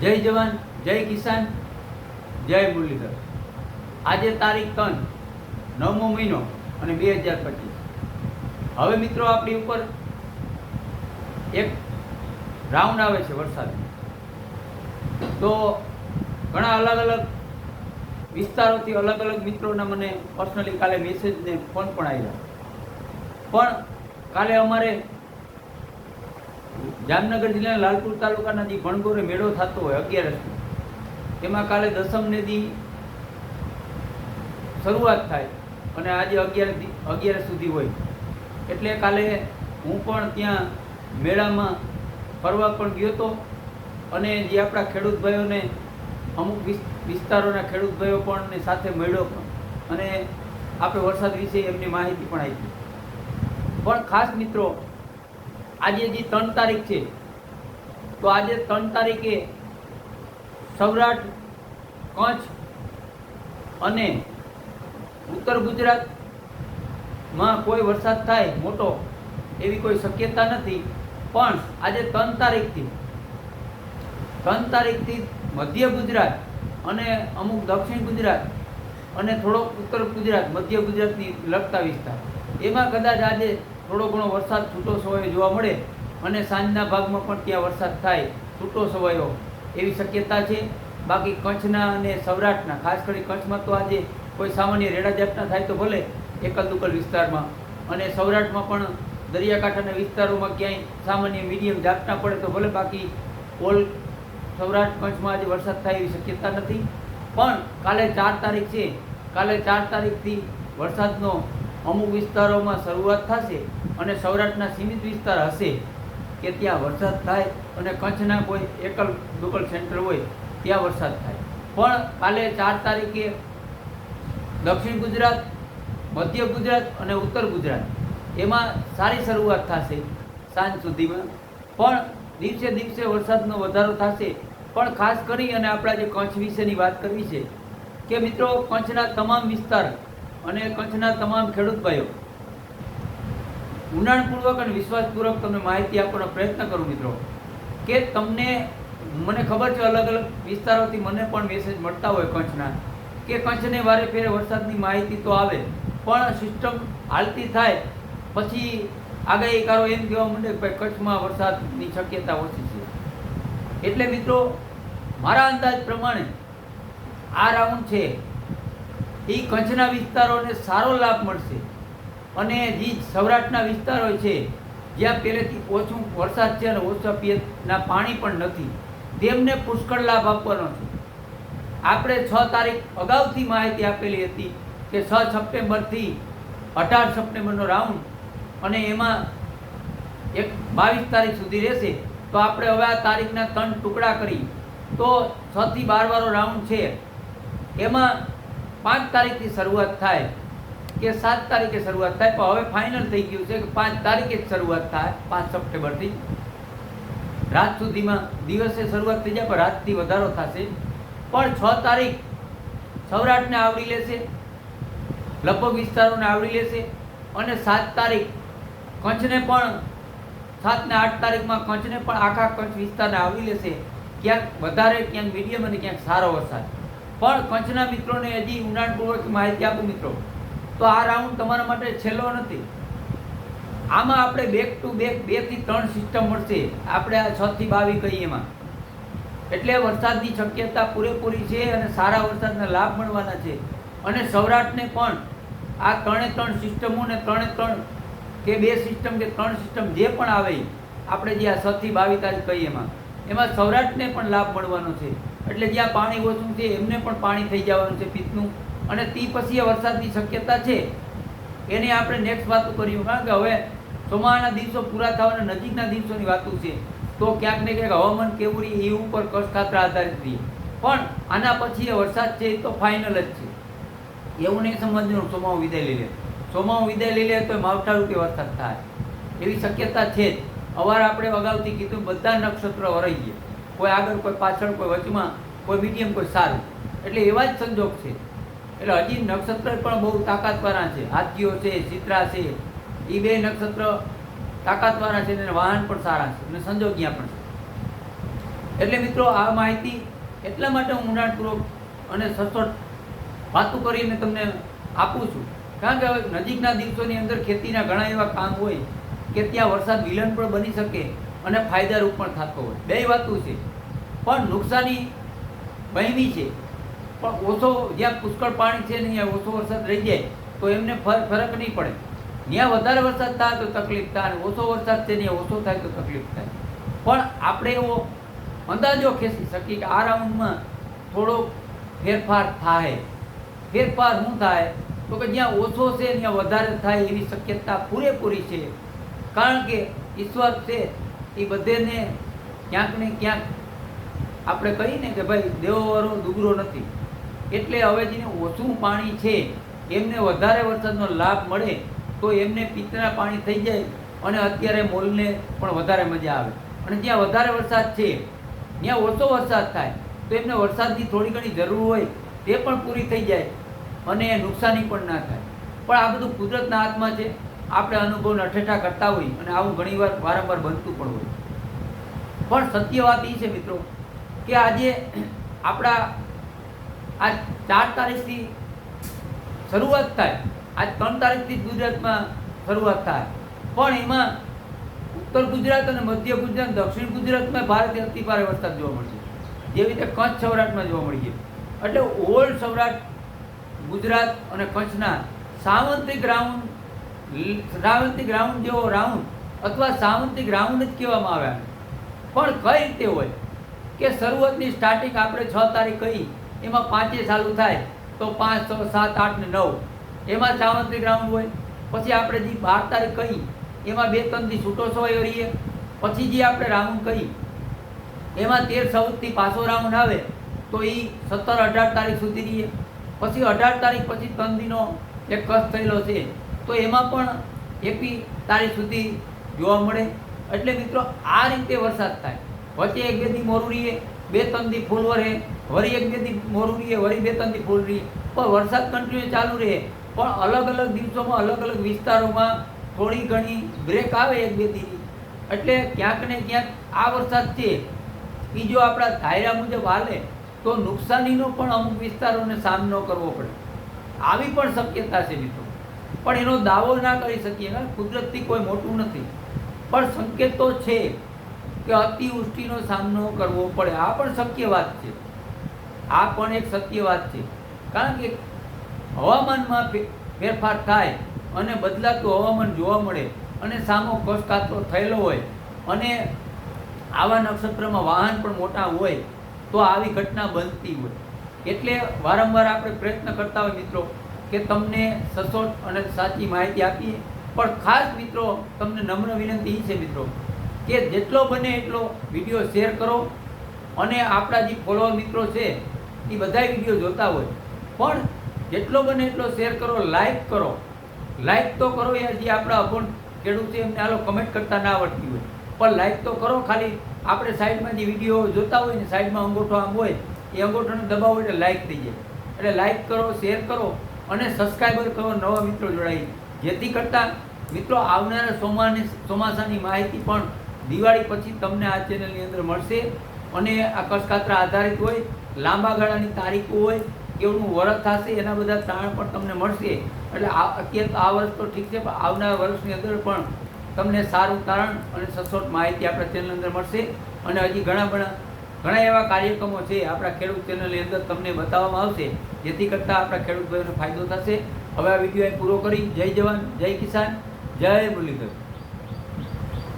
જય જવાન, જય કિસાન, જય મુરલીધર. આજે તારીખ ત્રણ, નવમો મહિનો અને બે હજાર પચીસ. હવે મિત્રો આપણી ઉપર એક રાઉન્ડ આવે છે વરસાદ તો ઘણા અલગ અલગ વિસ્તારોથી અલગ અલગ મિત્રોના મને પર્સનલી કાલે મેસેજ ને ફોન પણ આવ્યા પણ કાલે અમારે જામનગર જિલ્લાના લાલપુર તાલુકાના જે ભણગોરે મેળો થતો હોય અગિયારસ એમાં કાલે દસમને દી શરૂઆત થાય અને આજે અગિયાર અગિયાર સુધી હોય. એટલે કાલે હું પણ ત્યાં મેળામાં ફરવા પણ ગયો હતો અને જે આપણા ખેડૂત ભાઈઓને અમુક વિસ્તારોના ખેડૂત ભાઈઓ પણ સાથે મળ્યો પણ. અને આપણે વરસાદ વિશે એમની માહિતી પણ આપી. પણ ખાસ મિત્રો આજે જે ત્રણ તારીખ છે, તો આજે ત્રણ તારીખે સૌરાષ્ટ્ર કચ્છ અને ઉત્તર ગુજરાતમાં કોઈ વરસાદ થાય મોટો એવી કોઈ શક્યતા નથી, પણ આજે ત્રણ તારીખથી ત્રણ તારીખથી મધ્ય ગુજરાત અને અમુક દક્ષિણ ગુજરાત અને થોડોક ઉત્તર ગુજરાત, મધ્ય ગુજરાતની લગતા વિસ્તાર. એમાં કદાચ આજે થોડો ઘણો વરસાદ છૂટો છવાયો જોવા મળે અને સાંજના ભાગમાં પણ ત્યાં વરસાદ થાય, છૂટો છવાયો એવી શક્યતા છે. બાકી કચ્છના અને સૌરાષ્ટ્રના, ખાસ કરી કચ્છમાં તો આજે કોઈ સામાન્ય રેડા ઝાપટા થાય તો ભલે એકલ દુકલ વિસ્તારમાં. અને સૌરાષ્ટ્રમાં પણ દરિયાકાંઠાના વિસ્તારોમાં ક્યાંય સામાન્ય મીડિયમ ઝાપટા પડે તો ભલે, બાકી ઓલ સૌરાષ્ટ્ર, કચ્છમાં આજે વરસાદ થાય એવી શક્યતા નથી. પણ કાલે ચાર તારીખ છે. કાલે ચાર તારીખથી વરસાદનો અમુક વિસ્તારોમાં શરૂઆત થશે અને સૌરાષ્ટ્રના સીમિત વિસ્તાર હશે કે ત્યાં વરસાદ થાય અને કચ્છના કોઈ એકલ દુકલ સેન્ટર હોય ત્યાં વરસાદ થાય. પણ કાલે ચાર તારીખે દક્ષિણ ગુજરાત, મધ્ય ગુજરાત અને ઉત્તર ગુજરાત એમાં સારી શરૂઆત થશે સાંજ સુધીમાં. પણ દિવસે દિવસે વરસાદનો વધારો થશે. પણ ખાસ કરી અને આપણા જે કચ્છ વિશેની વાત કરવી છે કે મિત્રો, કચ્છના તમામ વિસ્તાર અને કચ્છના તમામ ખેડૂત ભાઈઓ, ઊંડાણપૂર્વક અને વિશ્વાસપૂર્વક તમને માહિતી આપવાનો પ્રયત્ન કરું મિત્રો, કે તમને મને ખબર છે અલગ અલગ વિસ્તારોથી મને પણ મેસેજ મળતા હોય કચ્છના, કે કચ્છને વારે ફેરે વરસાદની માહિતી તો આવે, પણ સિસ્ટમ હાલતી થાય, પછી આગાહીકારો એમ કહેવા માંડે કે ભાઈ કચ્છમાં વરસાદની શક્યતા ઓછી છે. એટલે મિત્રો, મારા અંદાજ પ્રમાણે આ રાઉન્ડ છે એ કચ્છના વિસ્તારોને સારો લાભ મળશે. અને જે સૌરાષ્ટ્રના વિસ્તારો છે, જ્યાં પહેલેથી ઓછું વરસાદ છે અને ઓછા પિયતના પાણી પણ નથી. તેમને પુષ્કળ લાભ આપવાનો છે. આપણે છ તારીખ અગાઉથી માહિતી આપેલી હતી કે છ સપ્ટેમ્બરથી અઢાર સપ્ટેમ્બરનો રાઉન્ડ અને એમાં એક બાવીસ તારીખ સુધી રહેશે. તો આપણે હવે આ તારીખના ત્રણ ટુકડા કરી. તો છથી બાર વાળો રાઉન્ડ છે. એમાં પાંચ તારીખથી શરૂઆત થાય કે સાત તારીખે શરૂઆત થાય, પણ હવે ફાઇનલ થઈ ગયું છે કે પાંચ તારીખે જ શરૂઆત થાય, પાંચ સપ્ટેમ્બરથી. રાત સુધીમાં દિવસે શરૂઆત થઈ જાય, પણ રાતથી વધારો થશે. પણ છ તારીખ સૌરાષ્ટ્રને આવરી લેશે, લગભગ વિસ્તારોને આવરી લેશે, અને સાત તારીખ કચ્છને પણ સાત ને આઠ તારીખમાં કચ્છને પણ આખા કચ્છ વિસ્તારને આવરી લેશે. ક્યાંક વધારે, ક્યાંક મીડિયમ અને ક્યાંક સારો વરસાદ. પણ કચ્છના મિત્રોને હજી ઊંડાણપૂર્વક માહિતી આપું મિત્રો. તો આ રાઉન્ડ તમારા માટે છેલ્લો નથી. આમાં આપણે બેક ટુ બેક બેથી ત્રણ સિસ્ટમ મળશે. આપણે આ છ થી બાવીસ કહીએ એમાં. એટલે વરસાદની શક્યતા પૂરેપૂરી છે અને સારા વરસાદના લાભ મળવાના છે. અને સૌરાષ્ટ્રને પણ આ ત્રણે ત્રણ સિસ્ટમો ને ત્રણે ત્રણ કે બે સિસ્ટમ કે ત્રણ સિસ્ટમ જે પણ આવે, આપણે જે આ છ થી બાવીસ તારીખ કહીએ એમાં. એમાં સૌરાષ્ટ્રને પણ લાભ મળવાનો છે. એટલે જ્યાં પાણી ઓછું છે, એમને પણ પાણી થઈ જવાનું છે પિત્તનું અને તે પછી વરસાદની શક્યતા છે. એની આપણે નેક્સ્ટ વાતો કરીએ. કારણ કે હવે ચોમાસાના દિવસો પૂરા થવાના નજીકના દિવસોની વાતો છે. તો ક્યાંક ને ક્યાંક હવામાન કેવું રહી એ ઉપર કષ્ટખાત્ર ખાતર આધારિત રહીએ પણ આના પછી એ વરસાદ છે એ તો ફાઇનલ જ છે. એવું નહીં સમજવાનું ચોમાવું વિદાય લઈ લે. ચોમાવું વિદાય લઈ લે તો માવઠા રૂપે વરસાદ થાય. એવી શક્યતા છે જ. અવાર આપણે અગાઉથી કીધું, બધા નક્ષત્રો વરાઈ ગયા. કોઈ આગળ, કોઈ પાછળ, કોઈ વચમાં, કોઈ મીડિયમ, કોઈ સારું. એટલે એવા જ સંજોગ છે. એટલે હજી નક્ષત્ર પણ બહુ તાકાતવાળા છે. હાથીઓ છે, ચિત્રા છે. એ બે નક્ષત્ર તાકાતવાળા છે અને વાહન પણ સારા છે અને સંજોગિયા પણ એટલે મિત્રો, આ માહિતી એટલા માટે હું ઊંડાણપૂર્વક અને સચોટ વાતું કરીને તમને આપું છું. કારણ કે હવે નજીકના દિવસોની અંદર ખેતીના ઘણા એવા કામ હોય કે ત્યાં વરસાદ વિલન પણ બની શકે. અને ફાયદારૂપ પણ થતો હોય. બે વાતું છે. પણ નુકસાની વહેમી છે. પણ ઓછો જ્યાં પુષ્કળ પાણી છે ને ત્યાં ઓછો વરસાદ રહી જાય, તો એમને ફર- ફરક નહીં પડે. જ્યાં વધારે વરસાદ થાય તો તકલીફ થાય અને ઓછો વરસાદ છે ત્યાં ઓછો થાય તો તકલીફ થાય. પણ આપણે એવો અંદાજો ખેંચી શકીએ કે આ રાઉન્ડમાં થોડો ફેરફાર થાય. ફેરફાર શું થાય? તો કે જ્યાં ઓછો છે ત્યાં વધારે થાય એવી શક્યતા પૂરેપૂરી છે. કારણ કે ઈશ્વર છે એ બધેને ક્યાંક ને ક્યાંક આપણે કહીને કે ભાઈ દેવોવાળો દુગરો નથી. એટલે હવે જેને ઓછું પાણી છે, એમને વધારે વરસાદનો લાભ મળે, તો એમને પિતરા પાણી થઈ જાય અને અત્યારે મોલને પણ વધારે મજા આવે. અને જ્યાં વધારે વરસાદ છે, ત્યાં ઓછો વરસાદ થાય, તો એમને વરસાદની થોડી ઘણી જરૂર હોય, તે પણ પૂરી થઈ જાય અને નુકસાની પણ ના થાય. પણ આ બધું કુદરતના હાથમાં છે. આપણે અનુભવને અઠેઠા કરતા હોઈએ અને આવું ઘણીવાર વારંવાર બનતું પણ હોય. પણ સત્ય વાત એ છે મિત્રો, કે આજે આપણા આ ચાર તારીખથી શરૂઆત થાય. આજ ત્રણ તારીખથી ગુજરાતમાં શરૂઆત થાય. પણ એમાં ઉત્તર ગુજરાત અને મધ્ય ગુજરાત, દક્ષિણ ગુજરાતમાં ભારેથી અતિ ભારે વરસાદ જોવા મળશે જેવી રીતે કચ્છ સૌરાષ્ટ્રમાં જોવા મળી છે. એટલે ઓલ્ડ સૌરાષ્ટ્ર ગુજરાત અને કચ્છના સાવંતિક રાઉન્ડ સાવંતિક રાઉન્ડ જેવો રાઉન્ડ અથવા સાવંતિક રાઉન્ડ જ કહેવામાં આવ્યા પણ કઈ રીતે હોય? કે શરૂઆતની સ્ટાર્ટિંગ આપણે છ તારીખ કહી, એમાં પાંચે ચાલુ થાય, તો પાંચ, છ, સાત, આઠ ને નવ. એમાં સાવંતિક રાઉન્ડ હોય, પછી આપણે જે બાર તારીખ કહી, એમાં બે ત્રણથી છૂટો સવાય રહીએ પછી જે આપણે રાઉન્ડ કહી, એમાં તેર, ચૌદથી પાછો રાઉન્ડ આવે, તો એ સત્તર, અઢાર તારીખ સુધી રહીએ. પછી અઢાર તારીખ, પછી ત્રણ દિનો એક કસ થયેલો છે. તો એમાં પણ એકવી તારીખ સુધી જોવા મળે. એટલે મિત્રો, આ રીતે વરસાદ થાય. વચ્ચે એક બે દી મોરું બે ત્રણ દી ફૂલ વરે. વળી એક બે દી વળી બે ત્રણ દી ફૂલ રહીએ. પણ વરસાદ કન્ટિન્યુ ચાલુ રહે. પણ અલગ અલગ દિવસોમાં, અલગ અલગ વિસ્તારોમાં થોડી ઘણી બ્રેક આવે એક બે દી એટલે ક્યાંક ને ક્યાંક આ વરસાદ છે. એ જો આપણા ધાયરા મુજબ હાલે, તો નુકસાનીનો પણ અમુક વિસ્તારોને સામનો કરવો પડે. આવી પણ શક્યતા છે મિત્રો. પણ એનો દાવો ના કરી શકીએ. કારણ કુદરતથી કોઈ મોટું નથી. પણ સંકેત તો છે કે અતિવૃષ્ટિનો સામનો કરવો પડે. આ પણ શક્ય વાત છે. આ પણ એક સત્ય વાત છે. કારણ કે હવામાનમાં ફેરફાર થાય અને બદલાતું હવામાન જોવા મળે અને સામો કષ્ટકાતરો થયેલો હોય અને આવા નક્ષત્રમાં વાહન પણ મોટા હોય, તો આવી ઘટના બનતી હોય. એટલે વારંવાર આપણે પ્રયત્ન કરતા હોય મિત્રો કે તમને સચોટ અને સાચી માહિતી આપીએ. પણ ખાસ મિત્રો, તમને નમ્ર વિનંતી છે મિત્રો, કે જેટલો બને એટલો વીડિયો શેર કરો. અને આપણા જે ફોલોઅર મિત્રો છે, એ બધાય વીડિયો જોતા હોય. પણ જેટલો બને એટલો શેર કરો લાઈક કરો. લાઈક તો કરો યાર, જે આપણા અભણ ખેડૂત છે, એમને આલો કમેન્ટ કરતા ના આવડતી હોય. પણ લાઈક તો કરો ખાલી. આપણે સાઈડમાં જે વીડિયો જોતા હોય ને, સાઈડમાં અંગૂઠો આમ હોય, એ અંગૂઠોને દબાવો એટલે લાઈક થઈ જાય. એટલે લાઈક કરો, શેર કરો. અને સબસ્ક્રાઈબર કરો, નવા મિત્રો જોડાઈ. જેથી કરતાં મિત્રો આવનારા ચોમાની ચોમાસાની માહિતી પણ દિવાળી પછી તમને આ ચેનલની અંદર મળશે. અને આ કસકાત્રા આધારિત હોય, લાંબા ગાળાની તારીખો હોય, કેવડું વરસ થશે, એના બધા તારણ પણ તમને મળશે. એટલે આ, અત્યારે આ વર્ષ તો ઠીક છે, પણ આવનારા વર્ષની અંદર પણ તમને સારું તારણ અને સચોટ માહિતી આપણા ચેનલ અંદર મળશે. અને હજી ઘણા ઘણા ઘણા એવા કાર્યક્રમો છે આપણા ખેડૂત ચેનલની અંદર તમને બતાવવામાં આવશે. જેથી કરતાં આપણા ખેડૂત ભાઈઓને ફાયદો થશે. હવે આ વીડિયો પૂરો કરી. જય જવાન, જય કિસાન, જય મુરલીધર.